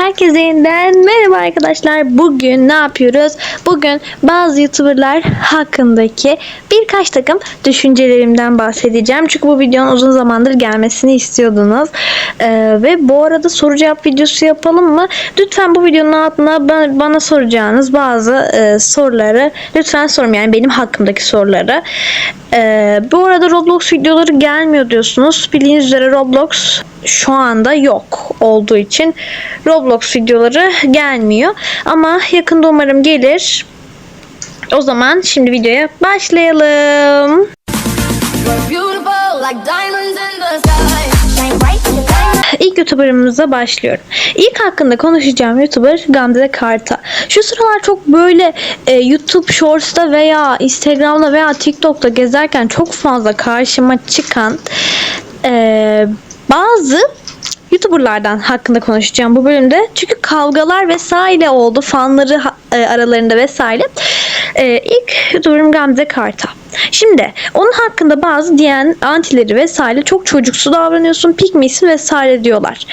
Herkese yeniden merhaba arkadaşlar. Bugün ne yapıyoruz? Bugün bazı YouTuber'lar hakkındaki birkaç takım düşüncelerimden bahsedeceğim. Çünkü bu videonun uzun zamandır gelmesini istiyordunuz. Ee, ve bu arada soru cevap videosu yapalım mı? Lütfen bu videonun altına bana, bana soracağınız bazı e, soruları lütfen sorun. Yani benim hakkımdaki soruları. Ee, bu arada Roblox videoları gelmiyor diyorsunuz. Bildiğiniz üzere Roblox şu anda yok olduğu için Roblox videoları gelmiyor. Ama yakında umarım gelir. O zaman şimdi videoya başlayalım. İlk YouTuber'ımıza başlıyorum. İlk hakkında konuşacağım YouTuber Gamze Karta. Şu sıralar çok böyle e, YouTube Shorts'ta veya Instagram'da veya TikTok'ta gezerken çok fazla karşıma çıkan e, bazı YouTuber'lardan hakkında konuşacağım bu bölümde. Çünkü kavgalar vesaire oldu. Fanları e, aralarında vesaire. E, ilk YouTuber'ım Gamze Karta. Şimdi onun hakkında bazı diyen antileri vesaire çok çocuksu davranıyorsun, pikmisin vesaire diyorlar.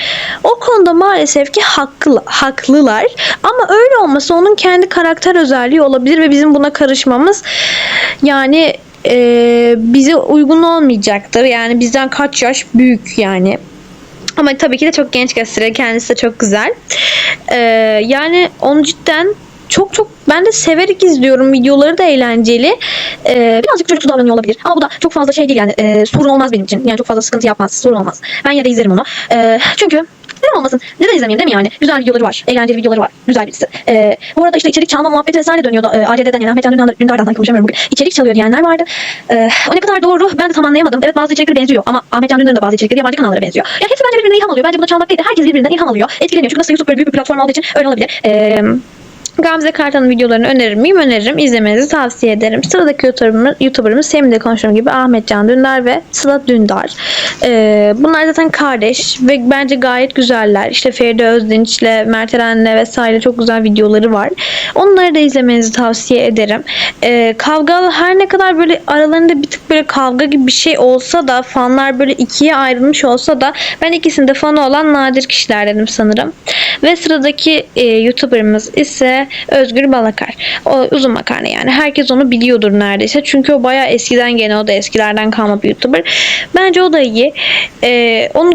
O konuda maalesef ki haklı, haklılar. Ama öyle olması onun kendi karakter özelliği olabilir ve bizim buna karışmamız yani e, bize uygun olmayacaktır. Yani bizden kaç yaş büyük yani. Ama tabii ki de çok genç gösteriyor. Kendisi de çok güzel. Ee, yani onu cidden çok çok ben de severek izliyorum. Videoları da eğlenceli. Ee, birazcık çocuksu davranıyor olabilir. Ama bu da çok fazla şey değil yani. Ee, sorun olmaz benim için. Yani çok fazla sıkıntı yapmaz. Sorun olmaz. Ben yine de izlerim onu. Ee, çünkü neden olmasın? Neden izlemeyeyim değil mi yani? Güzel videoları var. Eğlenceli videoları var. Güzel birisi. Ee, bu arada işte içerik çalma muhabbeti vesaire dönüyordu. Ee, ACD'den yani Ahmet Can Dündar, Dündar'dan konuşamıyorum bugün. İçerik çalıyor diyenler vardı. Ee, o ne kadar doğru ben de tam anlayamadım. Evet bazı içerikleri benziyor ama Ahmet Can Dündar'ın da bazı içerikleri yabancı kanallara benziyor. Ya hepsi bence birbirinden ilham alıyor. Bence buna çalmak değil de herkes birbirinden ilham alıyor. Etkileniyor. Çünkü nasıl YouTube böyle büyük bir platform olduğu için öyle olabilir. Ee, Gamze Kartan'ın videolarını önerir miyim? Öneririm. İzlemenizi tavsiye ederim. Sıradaki YouTuber'ımız, YouTuber'ımız senin de konuştuğum gibi Ahmet Can Dündar ve Sıla Dündar. Ee, bunlar zaten kardeş ve bence gayet güzeller. İşte Feride Özdinç'le, Mert Eren'le vesaire çok güzel videoları var. Onları da izlemenizi tavsiye ederim. Ee, kavga her ne kadar böyle aralarında bir tık böyle kavga gibi bir şey olsa da fanlar böyle ikiye ayrılmış olsa da ben ikisinde fanı olan nadir kişilerdenim sanırım. Ve sıradaki e, YouTuber'ımız ise Özgür Balakar. O uzun makarna yani. Herkes onu biliyordur neredeyse. Çünkü o bayağı eskiden gene o da eskilerden kalma bir YouTuber. Bence o da iyi. E, onu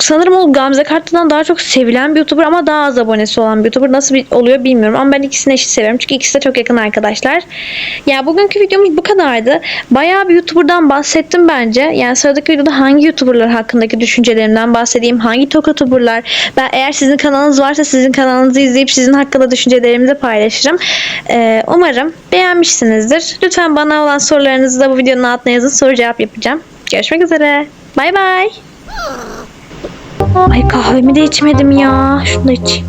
sanırım o Gamze Kartlı'dan daha çok sevilen bir YouTuber ama daha az abonesi olan bir YouTuber. Nasıl bir oluyor bilmiyorum ama ben ikisini eşit seviyorum. Çünkü ikisi de çok yakın arkadaşlar. Ya bugünkü videomuz bu kadardı. Bayağı bir YouTuber'dan bahsettim bence. Yani sıradaki videoda hangi YouTuber'lar hakkındaki düşüncelerimden bahsedeyim. Hangi tok YouTuber'lar. Ben eğer sizin kanalınız varsa sizin kanalınızı izleyip sizin hakkında düşüncelerimi de paylaşırım. Ee, umarım beğenmişsinizdir. Lütfen bana olan sorularınızı da bu videonun altına yazın. Soru cevap yapacağım. Görüşmek üzere. Bay bay. Ay kahvemi de içmedim ya. Şunu da içeyim.